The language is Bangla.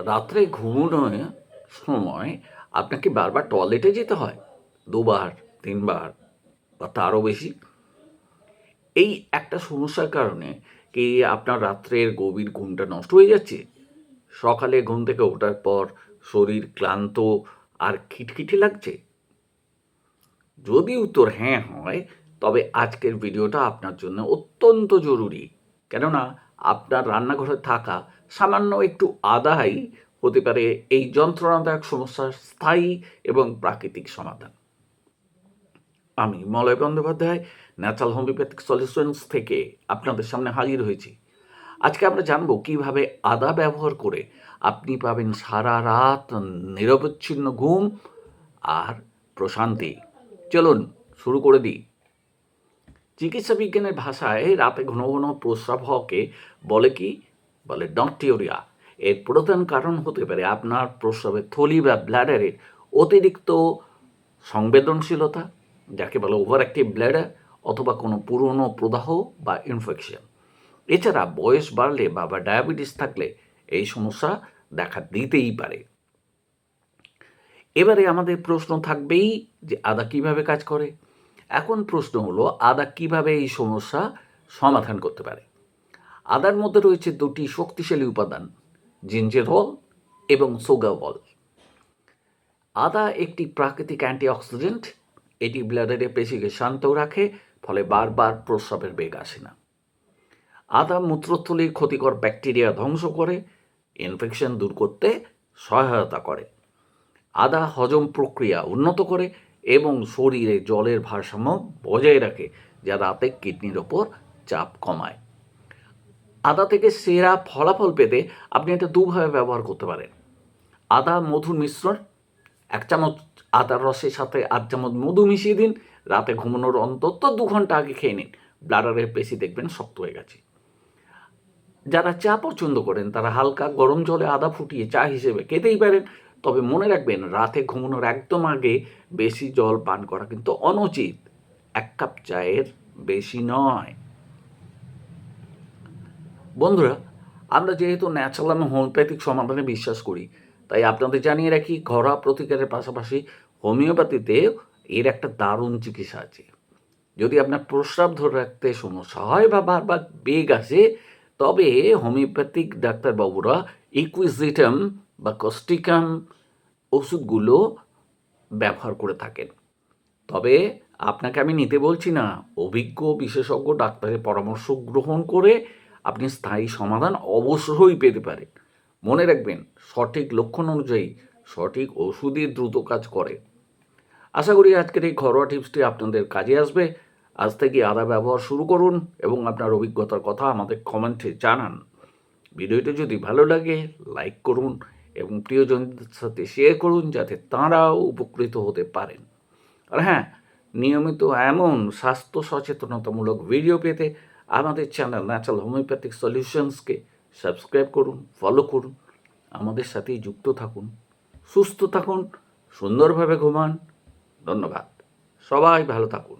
রাত্রে ঘুমানোর সময় আপনাকে বারবার টয়লেটে যেতে হয়, দুবার, তিনবার বা তারও বেশি। এই একটা সমস্যার কারণে কি আপনার রাত্রের গভীর ঘুমটা নষ্ট হয়ে যাচ্ছে? সকালে ঘুম থেকে ওঠার পর শরীর ক্লান্ত আর খিটখিটে লাগছে? যদি উত্তর হ্যাঁ হয়, তবে আজকের ভিডিওটা আপনার জন্য অত্যন্ত জরুরি। কেননা আপনার রান্নাঘরে থাকা সামান্য একটু আদাই হতে পারে এই যন্ত্রণাদায়ক সমস্যার স্থায়ী এবং প্রাকৃতিক সমাধান। আমি Malay Bandyopadhyay natural homeopathic solutions থেকে আপনাদের সামনে হাজির হয়েছি। আজকে আমরা জানব কীভাবে আদা ব্যবহার করে আপনি পাবেন সারা রাত নিরবচ্ছিন্ন ঘুম আর প্রশান্তি। চলুন, শুরু করে দিই। চিকিৎসা বিজ্ঞানের ভাষায় রাতে ঘন ঘন প্রস্রাব হওয়াকে বলে কি? বলে ডক্টিওরিয়া এর প্রধান কারণ হতে পারে আপনার প্রস্রাবের থলি বা ব্ল্যাডারের অতিরিক্ত সংবেদনশীলতা, যাকে বলে ওভার অ্যাক্টিভ ব্ল্যাডার অথবা কোনো পুরনো প্রদাহ বা ইনফেকশন এছাড়া বয়স বাড়লে বা বা ডায়াবেটিস থাকলে এই সমস্যা দেখা দিতেই পারে। এবারে আমাদের প্রশ্ন থাকবেই যে, আদা কীভাবে কাজ করে? এখন প্রশ্ন হলো, আদা কীভাবে এই সমস্যা সমাধান করতে পারে? আদার মধ্যে রয়েছে দুটি শক্তিশালী উপাদান জিঞ্জেরল এবং সোগাবল আদা একটি প্রাকৃতিক অ্যান্টিঅক্সিডেন্ট, এটি ব্লাডারে পেশিকে শান্ত রাখে, ফলে বারবার প্রস্রাবের বেগ আসে না। আদা মূত্রথলির ক্ষতিকর ব্যাকটেরিয়া ধ্বংস করে, ইনফেকশন দূর করতে সহায়তা করে। আদা হজম প্রক্রিয়া উন্নত করে এবং শরীরে জলের ভারসাম্য বজায় রাখে, যা রাতে কিডনির ওপর চাপ কমায়। আদা থেকে সেরা ফলাফল পেতে আপনি এটা দুভাবে ব্যবহার করতে পারেন। আদা মধুর মিশ্রণ, এক চামচ আদার রসের সাথে আধ চামচ মধু মিশিয়ে দিন, রাতে ঘুমানোর অন্তত দু ঘণ্টা আগে খেয়ে নিন। ব্লাডারের পেশি দেখবেন শক্ত হয়ে গেছে। যারা চা পছন্দ করেন, তারা হালকা গরম জলে আদা ফুটিয়ে চা হিসেবে খেতেই পারেন। তবে মনে রাখবেন, রাতে ঘুমানোর একদম আগে বেশি জল পান করা কিন্তু অনুচিত। এক কাপ চায়ের বেশি নয়। বন্ধুরা, আমরা যেহেতু ন্যাচারাল এবং হোমিওপ্যাথিক সমাধানে বিশ্বাস করি, তাই আপনাদের জানিয়ে রাখি, ঘরোয়া প্রতিকারের পাশাপাশি হোমিওপ্যাথিতে এর একটা দারুণ চিকিৎসা আছে। যদি আপনার প্রস্রাব ধরে রাখতে সমস্যা হয় বা বারবার বেগ আসে, তবে হোমিওপ্যাথিক ডাক্তারবাবুরা ইকুইজিটাম বা কস্টিকাম ওষুধগুলো ব্যবহার করে থাকেন। তবে আপনাকে আমি নিতে বলছি না, অভিজ্ঞ বিশেষজ্ঞ ডাক্তারের পরামর্শ গ্রহণ করে আপনি স্থায়ী সমাধান অবশ্যই পেতে পারেন। মনে রাখবেন, সঠিক লক্ষণ অনুযায়ী সঠিক ওষুধই দ্রুত কাজ করে। আশা করি আজকের এই ঘরোয়া টিপসটি আপনাদের কাজে আসবে। আজ থেকে আদা ব্যবহার শুরু করুন এবং আপনার অভিজ্ঞতার কথা আমাদের কমেন্টে জানান। ভিডিওটি যদি ভালো লাগে, লাইক করুন এবং প্রিয়জনদের সাথে শেয়ার করুন যাতে তাঁরাও উপকৃত হতে পারেন। আর হ্যাঁ নিয়মিত এমন স্বাস্থ্য সচেতনতামূলক ভিডিও পেতে আমাদের চ্যানেল ন্যাচারাল হোমিওপ্যাথিক সলিউশনসকে সাবস্ক্রাইব করুন ফলো করুন, আমাদের সাথেই যুক্ত থাকুন, সুস্থ থাকুন, সুন্দরভাবে ঘুমান, ধন্যবাদ। সবাই ভালো থাকুন।